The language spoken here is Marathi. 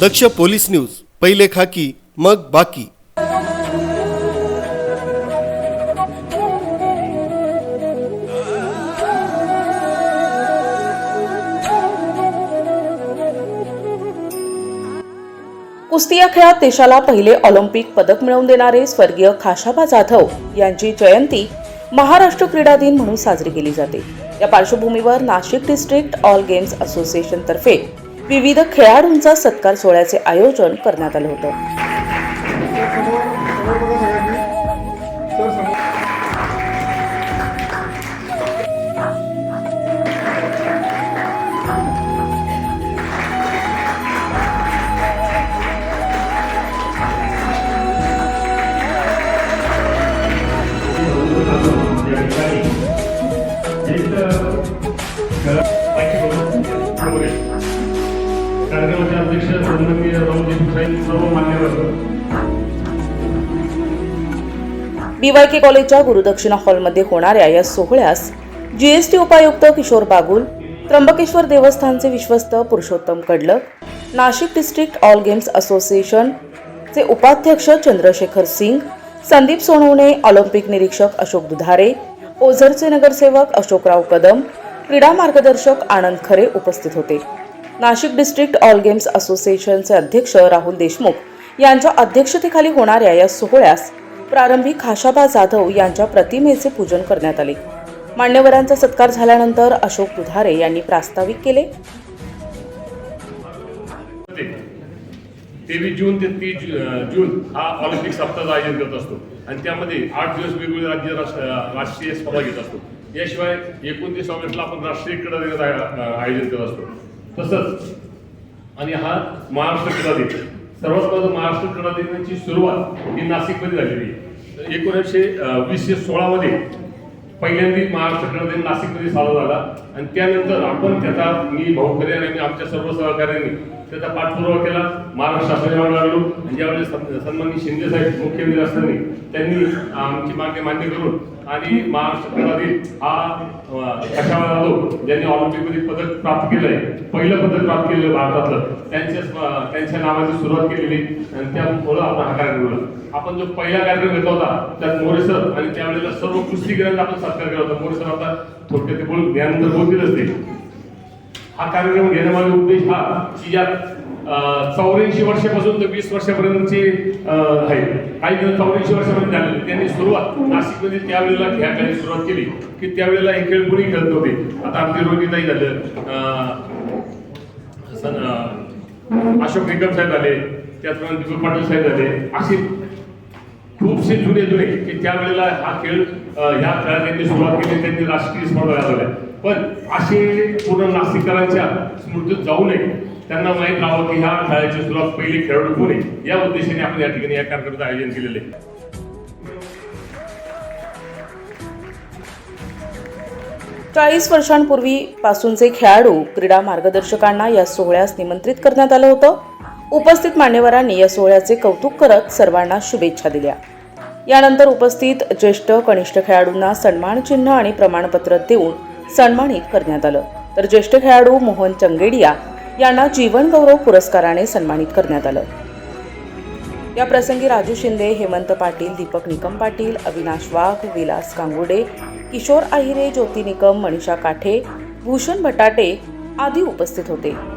दक्ष पोलीस न्यूज पहिले खाकी मग बाकी. कुस्ती या खेळात देशाला पहिले ऑलिम्पिक पदक मिळवून देणारे स्वर्गीय खाशाबा जाधव यांची जयंती महाराष्ट्र क्रीडा दिन म्हणून साजरी केली जाते. या पार्श्वभूमीवर Nashik district all games association तर्फे विविध खेळाडूंचा सत्कार सोहळ्याचे आयोजन करण्यात आलं होतं. कार्यक्रमाचे अध्यक्ष सन्माननीय रामजी साहेब सर्व मान्यवर बीवायके कॉलेजच्या गुरुदक्षिणा हॉलमध्ये होणाऱ्या या सोहळ्यास जीएसटी उपायुक्त किशोर बागुल त्र्यंबकेश्वर देवस्थानचे विश्वस्त Purushottam Kadlak Nashik district all games असोसिएशनचे उपाध्यक्ष चंद्रशेखर सिंग संदीप सोनवणे ऑलिम्पिक निरीक्षक अशोक दुधारे ओझरचे नगरसेवक अशोकराव कदम क्रीडा मार्गदर्शक आनंद खरे उपस्थित होते. नाशिक डिस्ट्रिक्ट ऑल गेम्स असोसिएशनचे अध्यक्ष राहुल देशमुख यांच्या अध्यक्षतेखाली होणाऱ्या या सोहळ्यास प्रारंभी खाशाबा जाधव यांच्या प्रतिमेचे पूजन करण्यात आले. मान्यवरांचा सत्कार झाल्यानंतर अशोक दुधारे यांनी प्रास्ताविक केले. तेवीस जून ते तीस जून हा ऑलिम्पिक सप्ताहाचं आयोजन करत असतो. आणि त्यामध्ये आठ दिवस वेगवेगळे राज्य राष्ट्रीय स्पर्धा घेत असतो. याशिवाय एकोणतीस ऑगस्टला आपण राष्ट्रीय क्रीडा दिनाचं आयोजन करत असतो. तसंच आणि हा महाराष्ट्र क्रीडा दिन. सर्वात पहिलं महाराष्ट्र क्रीडा दिनाची सुरुवात ही नाशिकमध्ये झालेली आहे. एकोणीसशे वीसशे सोळामध्ये पहिल्यांदा महाराष्ट्र क्रीडा दिन नाशिकमध्ये साजरा झाला. आणि त्यानंतर आपण त्याचा मी भाऊकरे आणि आमच्या सर्व सहकार्यांनी त्याचा पाठपुरावा केला. महाराष्ट्र शासनावर लागलो. आणि ज्यावेळेस सन्- सन्माननीय शिंदे साहेब मुख्यमंत्री असताना त्यांनी आमची मागणी मान्य करून आणि महाराष्ट्रातील क्रीडा दिन हा कशावर ज्यांनी ऑलिम्पिकमध्ये पदक प्राप्त केलंय पहिलं पदक प्राप्त केलं भारतातलं त्यांच्या त्यांच्या नावाची सुरुवात केलेली आणि त्यामुळं आपण हा कार्यक्रम केला आपण जो पहिला कार्यक्रम घेतला होता त्यात मोरे सर आणि त्यावेळेला सर्व कुस्तीगिरांचा आपण सत्कार केला होता. मोरे सर आता थोडक्यात ते ज्ञान तर बोलतीलच ते. हा कार्यक्रम घेण्यामागे उद्देश हा की यात चौऱ्याऐंशी वर्षापासून ते वीस वर्षापर्यंतचे आहे. काही दिवस चौऱ्याऐंशी वर्षापर्यंत झालेले त्यांनी सुरुवात नाशिकमध्ये त्यावेळेला ह्या खेळाची सुरुवात केली की त्यावेळेला हे खेळ कोणी खेळत होते आता आमचे रोहिताई झालं अशोक निकम साहेब झाले त्याचप्रमाणे दीपक पाटील साहेब झाले असे खूपसे जुने जुने की त्यावेळेला हा खेळ ह्या खेळात त्यांनी सुरुवात केली त्यांनी राष्ट्रीय स्पर्धा झाल्या पण असे पूर्ण नाशिककरांच्या स्मृतीत जाऊ नये. त्यांना माहीत राहावं की ह्या खेळाची सुरुवात पहिली खेळाडू कोण आहे? या उद्देशाने आपण या ठिकाणी या कार्यक्रमाचं आयोजन केलेलं आहे. चाळीस वर्षांपूर्वी पासूनचे खेळाडू क्रीडा मार्गदर्शकांना या सोहळ्यास निमंत्रित करण्यात आलं होतं. उपस्थित मान्यवरांनी या सोहळ्याचे कौतुक करत सर्वांना शुभेच्छा दिल्या. यानंतर उपस्थित ज्येष्ठ कनिष्ठ खेळाडूंना सन्मान चिन्ह आणि प्रमाणपत्र देऊन सन्मानित करण्यात आलं. तर ज्येष्ठ खेळाडू मोहन चंगेडिया यांना जीवन गौरव पुरस्काराने सन्मानित करण्यात आलं. या प्रसंगी राजू शिंदे हेमंत पाटील दीपक निकम पाटील अविनाश वाघ विलास कांगुडे किशोर आहिरे ज्योती निकम मनीषा काठे भूषण भटाटे आदी उपस्थित होते.